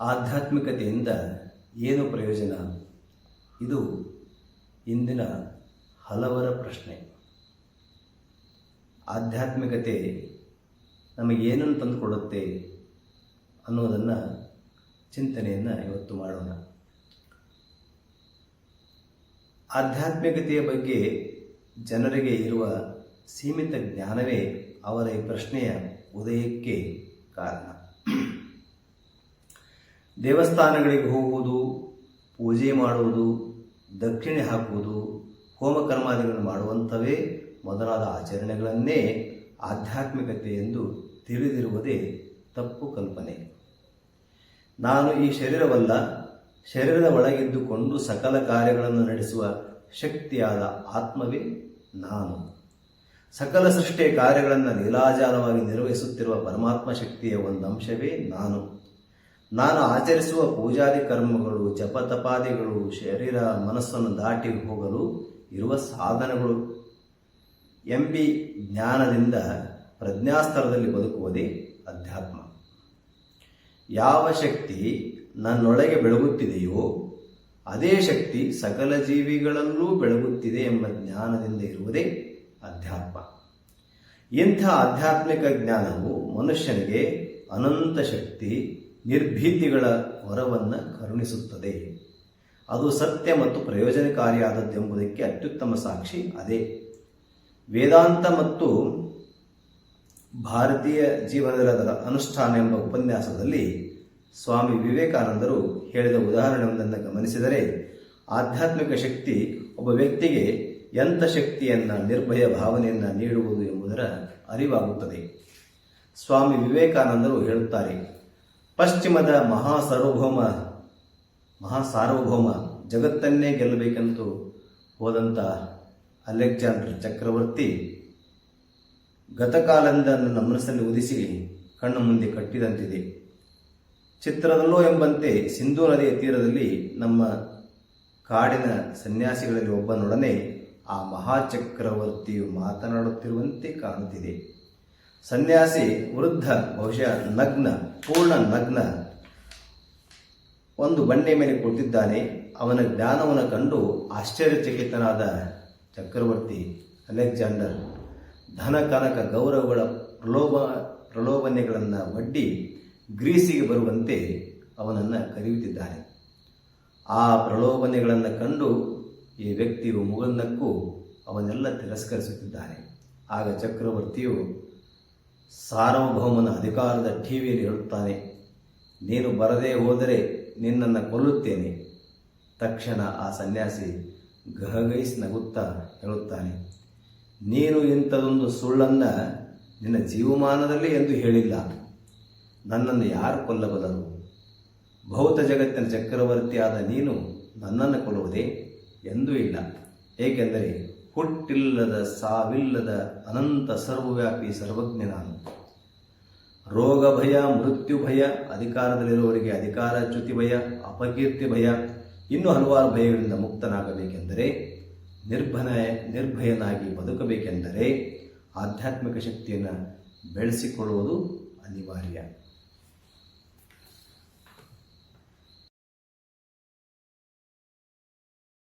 ಆಧ್ಯಾತ್ಮಿಕತೆಯಿಂದ ಏನು ಪ್ರಯೋಜನ? ಇದು ಇಂದಿನ ಹಲವರ ಪ್ರಶ್ನೆ. ಆಧ್ಯಾತ್ಮಿಕತೆ ನಮಗೇನನ್ನು ತಂದುಕೊಡುತ್ತೆ ಅನ್ನೋದನ್ನು ಚಿಂತನೆಯನ್ನು ಇವತ್ತು ಮಾಡೋಣ. ಆಧ್ಯಾತ್ಮಿಕತೆಯ ಬಗ್ಗೆ ಜನರಿಗೆ ಇರುವ ಸೀಮಿತ ಜ್ಞಾನವೇ ಅವರ ಈ ಪ್ರಶ್ನೆಯ ಉದಯಕ್ಕೆ ಕಾರಣ. ದೇವಸ್ಥಾನಗಳಿಗೆ ಹೋಗುವುದು, ಪೂಜೆ ಮಾಡುವುದು, ದಕ್ಷಿಣೆ ಹಾಕುವುದು, ಹೋಮಕರ್ಮಾದಿಗಳನ್ನು ಮಾಡುವಂಥವೇ ಮೊದಲಾದ ಆಚರಣೆಗಳನ್ನೇ ಆಧ್ಯಾತ್ಮಿಕತೆ ಎಂದು ತಿಳಿದಿರುವುದೇ ತಪ್ಪು ಕಲ್ಪನೆ. ನಾನು ಈ ಶರೀರವಲ್ಲ, ಶರೀರದ ಒಳಗಿದ್ದುಕೊಂಡು ಸಕಲ ಕಾರ್ಯಗಳನ್ನು ನಡೆಸುವ ಶಕ್ತಿಯಾದ ಆತ್ಮವೇ ನಾನು. ಸಕಲ ಸೃಷ್ಟಿಯ ಕಾರ್ಯಗಳನ್ನು ಲೀಲಾಜಾಲವಾಗಿ ನಿರ್ವಹಿಸುತ್ತಿರುವ ಪರಮಾತ್ಮ ಶಕ್ತಿಯ ಒಂದು ಅಂಶವೇ ನಾನು. ನಾನು ಆಚರಿಸುವ ಪೂಜಾದಿ ಕರ್ಮಗಳು, ಜಪತಪಾದಿಗಳು, ಶರೀರ ಮನಸ್ಸನ್ನು ದಾಟಿ ಹೋಗಲು ಇರುವ ಸಾಧನಗಳು. ಎಂಬಿ ಜ್ಞಾನದಿಂದ ಪ್ರಜ್ಞಾಸ್ತರದಲ್ಲಿ ಬದುಕುವುದೇ ಅಧ್ಯಾತ್ಮ. ಯಾವ ಶಕ್ತಿ ನನ್ನೊಳಗೆ ಬೆಳಗುತ್ತಿದೆಯೋ, ಅದೇ ಶಕ್ತಿ ಸಕಲ ಜೀವಿಗಳಲ್ಲೂ ಬೆಳಗುತ್ತಿದೆ ಎಂಬ ಜ್ಞಾನದಿಂದ ಇರುವುದೇ ಅಧ್ಯಾತ್ಮ. ಇಂಥ ಆಧ್ಯಾತ್ಮಿಕ ಜ್ಞಾನವು ಮನುಷ್ಯನಿಗೆ ಅನಂತ ಶಕ್ತಿ ನಿರ್ಭೀತಿಗಳ ವರವನ್ನು ಕರುಣಿಸುತ್ತದೆ. ಅದು ಸತ್ಯ ಮತ್ತು ಪ್ರಯೋಜನಕಾರಿಯಾದದ್ದೆಂಬುದಕ್ಕೆ ಅತ್ಯುತ್ತಮ ಸಾಕ್ಷಿ ಅದೇ. ವೇದಾಂತ ಮತ್ತು ಭಾರತೀಯ ಜೀವನದ ಅನುಷ್ಠಾನ ಎಂಬ ಉಪನ್ಯಾಸದಲ್ಲಿ ಸ್ವಾಮಿ ವಿವೇಕಾನಂದರು ಹೇಳಿದ ಉದಾಹರಣೆಯೊಂದನ್ನು ಗಮನಿಸಿದರೆ, ಆಧ್ಯಾತ್ಮಿಕ ಶಕ್ತಿ ಒಬ್ಬ ವ್ಯಕ್ತಿಗೆ ಎಂಥ ಶಕ್ತಿಯನ್ನು, ನಿರ್ಭಯ ಭಾವನೆಯನ್ನು ನೀಡುವುದು ಎಂಬುದರ ಅರಿವಾಗುತ್ತದೆ. ಸ್ವಾಮಿ ವಿವೇಕಾನಂದರು ಹೇಳುತ್ತಾರೆ ಪಶ್ಚಿಮದ ಮಹಾ ಸಾರ್ವಭೌಮ ಜಗತ್ತನ್ನೇ ಗೆಲ್ಲಬೇಕೆಂದು ಹೋದಂಥ ಅಲೆಕ್ಸಾಂಡರ್ ಚಕ್ರವರ್ತಿ ಗತಕಾಲದಿಂದ ನನ್ನ ಮನಸ್ಸನ್ನು ಉದಿಸಿ ಕಣ್ಣು ಮುಂದೆ ಕಟ್ಟಿದಂತಿದೆ. ಚಿತ್ರದಲ್ಲೋ ಎಂಬಂತೆ ಸಿಂಧೂ ನದಿಯ ತೀರದಲ್ಲಿ ನಮ್ಮ ಕಾಡಿನ ಸನ್ಯಾಸಿಗಳಲ್ಲಿ ಒಬ್ಬನೊಡನೆ ಆ ಮಹಾಚಕ್ರವರ್ತಿಯು ಮಾತನಾಡುತ್ತಿರುವಂತೆ ಕಾಣುತ್ತಿದೆ. ಸನ್ಯಾಸಿ, ವೃದ್ಧ, ಬಹುಶಃ ನಗ್ನ, ಪೂರ್ಣ ನಗ್ನ. ಒಂದು ಬಂಡೆ ಮೇಲೆ ಕುಳಿತಿದ್ದಾನೆ ಅವನ ಜ್ಞಾನವನ್ನು ಕಂಡು ಆಶ್ಚರ್ಯಚಕಿತನಾದ ಚಕ್ರವರ್ತಿ ಅಲೆಕ್ಸಾಂಡರ್, ಧನ ಕನಕ ಗೌರವಗಳ ಪ್ರಲೋಭ, ಪ್ರಲೋಭನೆಗಳನ್ನು ಒಡ್ಡಿ ಗ್ರೀಸಿಗೆ ಬರುವಂತೆ ಅವನನ್ನು ಕರೆಯುತ್ತಿದ್ದಾನೆ. ಆ ಪ್ರಲೋಭನೆಗಳನ್ನು ಕಂಡು ಈ ವ್ಯಕ್ತಿಯು ಮುಗನ್ನಕ್ಕೂ ಅವನ್ನೆಲ್ಲ ತಿರಸ್ಕರಿಸುತ್ತಿದ್ದಾನೆ. ಆಗ ಚಕ್ರವರ್ತಿಯು ಸಾರ್ವಭೌಮನ ಅಧಿಕಾರದ ಟಿವಿಯಲ್ಲಿ ಹೇಳುತ್ತಾನೆ, ನೀನು ಬರದೇ ಹೋದರೆ ನಿನ್ನನ್ನು ಕೊಲ್ಲುತ್ತೇನೆ. ತಕ್ಷಣ ಆ ಸನ್ಯಾಸಿ ಗಹಗೈಸ್ ನಗುತ್ತಾ ಹೇಳುತ್ತಾನೆ, ನೀನು ಇಂಥದೊಂದು ಸುಳ್ಳನ್ನು ನಿನ್ನ ಜೀವಮಾನದಲ್ಲಿ ಎಂದು ಹೇಳಿಲ್ಲ. ನನ್ನನ್ನು ಯಾರು ಕೊಲ್ಲಬಲ್ಲರು? ಭೌತ ಜಗತ್ತಿನ ಚಕ್ರವರ್ತಿಯಾದ ನೀನು ನನ್ನನ್ನು ಕೊಲ್ಲುವುದೇ? ಎಂದೂ ಇಲ್ಲ. ಏಕೆಂದರೆ ಹುಟ್ಟಿಲ್ಲದ ಸಾವಿಲ್ಲದ ಅನಂತ ಸರ್ವವ್ಯಾಪಿ ಸರ್ವಜ್ಞ ನಾನು. ರೋಗ ಭಯ, ಮೃತ್ಯು ಭಯ, ಅಧಿಕಾರದಲ್ಲಿರುವವರಿಗೆ ಅಧಿಕಾರಚ್ಯುತಿ ಭಯ, ಅಪಕೀರ್ತಿ ಭಯ, ಇನ್ನೂ ಹಲವಾರು ಭಯಗಳಿಂದ ಮುಕ್ತನಾಗಬೇಕೆಂದರೆ, ನಿರ್ಭನ, ನಿರ್ಭಯನಾಗಿ ಬದುಕಬೇಕೆಂದರೆ, ಆಧ್ಯಾತ್ಮಿಕ ಶಕ್ತಿಯನ್ನು ಬೆಳೆಸಿಕೊಳ್ಳುವುದು ಅನಿವಾರ್ಯ.